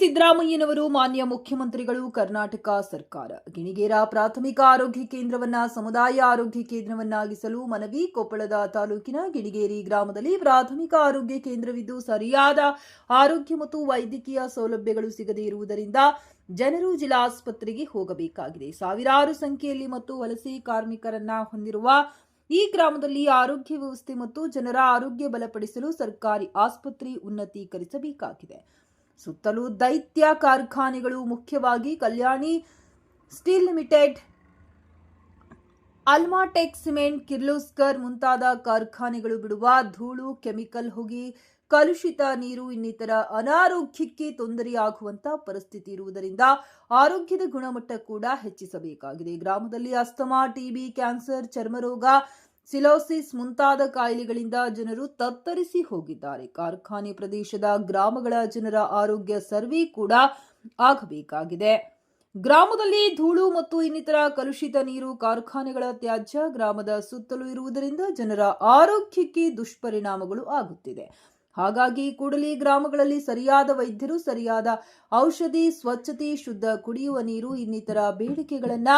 ಸಿದ್ದರಾಮಯ್ಯನವರು, ಮಾನ್ಯ ಮುಖ್ಯಮಂತ್ರಿಗಳು, ಕರ್ನಾಟಕ ಸರ್ಕಾರ. ಗಿಣಿಗೇರ ಪ್ರಾಥಮಿಕ ಆರೋಗ್ಯ ಕೇಂದ್ರವನ್ನ, ಸಮುದಾಯ ಆರೋಗ್ಯ ಕೇಂದ್ರವನ್ನಾಗಿಸಲು ಮನವಿ ಕೊಪ್ಪಳದ ತಾಲೂಕಿನ ಗಿಣಿಗೇರಿ ಗ್ರಾಮದಲ್ಲಿ ಪ್ರಾಥಮಿಕ ಆರೋಗ್ಯ ಕೇಂದ್ರವಿದ್ದು, ಸರಿಯಾದ ಆರೋಗ್ಯ ಮತ್ತು ವೈದ್ಯಕೀಯ ಸೌಲಭ್ಯಗಳು ಸಿಗದೇ ಇರುವುದರಿಂದ ಜನರು ಜಿಲ್ಲಾಸ್ಪತ್ರೆಗೆ ಹೋಗಬೇಕಾಗಿದೆ. ಸಾವಿರಾರು ಸಂಖ್ಯೆಯಲ್ಲಿ ಮತ್ತು ವಲಸೆ ಕಾರ್ಮಿಕರನ್ನ ಹೊಂದಿರುವ ಈ ಗ್ರಾಮದಲ್ಲಿ ಆರೋಗ್ಯ ವ್ಯವಸ್ಥೆ ಮತ್ತು ಜನರ ಆರೋಗ್ಯ ಬಲಪಡಿಸಲು ಸರ್ಕಾರಿ ಆಸ್ಪತ್ರೆ ಉನ್ನತೀಕರಿಸಬೇಕಾಗಿದೆ. ಸುತ್ತಲೂ ದೈತ್ಯ ಕಾರ್ಖಾನೆಗಳು, ಮುಖ್ಯವಾಗಿ Kalyani steel limited Almatek cement, Kirloskar ಮುಂತಾದ ಕಾರ್ಖಾನೆಗಳು ಬಿಡುವ ಧೂಳು, ಕೆಮಿಕಲ್ ಹೊಗೆ, ಕಲುಷಿತ ನೀರು, ಇನ್ನಿತರ ಅನಾರೋಗ್ಯಕ್ಕೆ ತೊಂದರೆಯಾಗುವಂತ ಪರಿಸ್ಥಿತಿ ಇರುವುದರಿಂದ ಆರೋಗ್ಯದ ಗುಣಮಟ್ಟ ಕೂಡ ಹೆಚ್ಚಿಸಬೇಕಾಗಿದೆ. ಗ್ರಾಮದಲ್ಲಿ ಅಸ್ತಮಾ ಟಿಬಿ ಕ್ಯಾನ್ಸರ್, ಚರ್ಮರೋಗ ಸಿಲೋಸಿಸ್ ಮುಂತಾದ ಕಾಯಿಲೆಗಳಿಂದ ಜನರು ತತ್ತರಿಸಿ ಹೋಗಿದ್ದಾರೆ. ಕಾರ್ಖಾನೆ ಪ್ರದೇಶದ ಗ್ರಾಮಗಳ ಜನರ ಆರೋಗ್ಯ ಸರ್ವೆ ಕೂಡ ಆಗಬೇಕಾಗಿದೆ. ಗ್ರಾಮದಲ್ಲಿ ಧೂಳು ಮತ್ತು ಇನ್ನಿತರ ಕಲುಷಿತ ನೀರು ಕಾರ್ಖಾನೆಗಳ ತ್ಯಾಜ್ಯ ಗ್ರಾಮದ ಸುತ್ತಲೂ ಇರುವುದರಿಂದ ಜನರ ಆರೋಗ್ಯಕ್ಕೆ ದುಷ್ಪರಿಣಾಮಗಳು ಆಗುತ್ತಿದೆ. ಹಾಗಾಗಿ ಕೂಡಲೇ ಗ್ರಾಮಗಳಲ್ಲಿ ಸರಿಯಾದ ವೈದ್ಯರು, ಸರಿಯಾದ ಔಷಧಿ, ಸ್ವಚ್ಛತೆ, ಶುದ್ಧ ಕುಡಿಯುವ ನೀರು, ಇನ್ನಿತರ ಬೇಡಿಕೆಗಳನ್ನ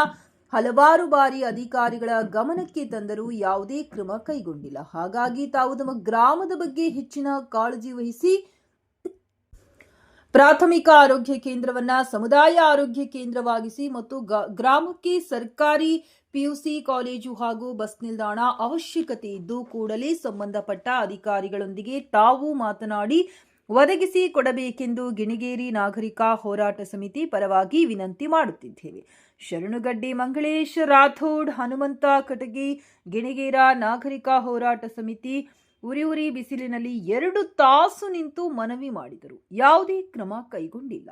ಹಲವಾರು ಬಾರಿ ಅಧಿಕಾರಿಗಳ ಗಮನಕ್ಕೆ ತಂದರೂ ಯಾವುದೇ ಕ್ರಮ ಕೈಗೊಂಡಿಲ್ಲ. ಹಾಗಾಗಿ ತಾವು ತಮ್ಮ ಗ್ರಾಮದ ಬಗ್ಗೆ ಹೆಚ್ಚಿನ ಕಾಳಜಿ ವಹಿಸಿ ಪ್ರಾಥಮಿಕ ಆರೋಗ್ಯ ಕೇಂದ್ರವನ್ನ ಸಮುದಾಯ ಆರೋಗ್ಯ ಕೇಂದ್ರವಾಗಿಸಿ ಮತ್ತು ಗ್ರಾಮಕ್ಕೆ ಸರ್ಕಾರಿ ಪಿಯುಸಿ ಕಾಲೇಜು ಹಾಗೂ ಬಸ್ ನಿಲ್ದಾಣ ಅವಶ್ಯಕತೆ ಇದ್ದು ಕೂಡಲೇ ಸಂಬಂಧಪಟ್ಟ ಅಧಿಕಾರಿಗಳೊಂದಿಗೆ ತಾವು ಮಾತನಾಡಿ ಒದಗಿಸಿ ಕೊಡಬೇಕೆಂದು ಗಿಣಿಗೇರಿ ನಾಗರಿಕ ಹೋರಾಟ ಸಮಿತಿ ಪರವಾಗಿ ವಿನಂತಿ ಮಾಡುತ್ತಿದ್ದೇವೆ. ಶರಣುಗಡ್ಡಿ ಮಂಗಳೇಶ್ ರಾಥೋಡ್, ಹನುಮಂತ ಕಟಗಿ, ಗಿಣಿಗೇರ ನಾಗರಿಕ ಹೋರಾಟ ಸಮಿತಿ ಉರಿ ಉರಿ ಬಿಸಿಲಿನಲ್ಲಿ ಎರಡು ತಾಸು ನಿಂತು ಮನವಿ ಮಾಡಿದರು. ಯಾವುದೇ ಕ್ರಮ ಕೈಗೊಂಡಿಲ್ಲ.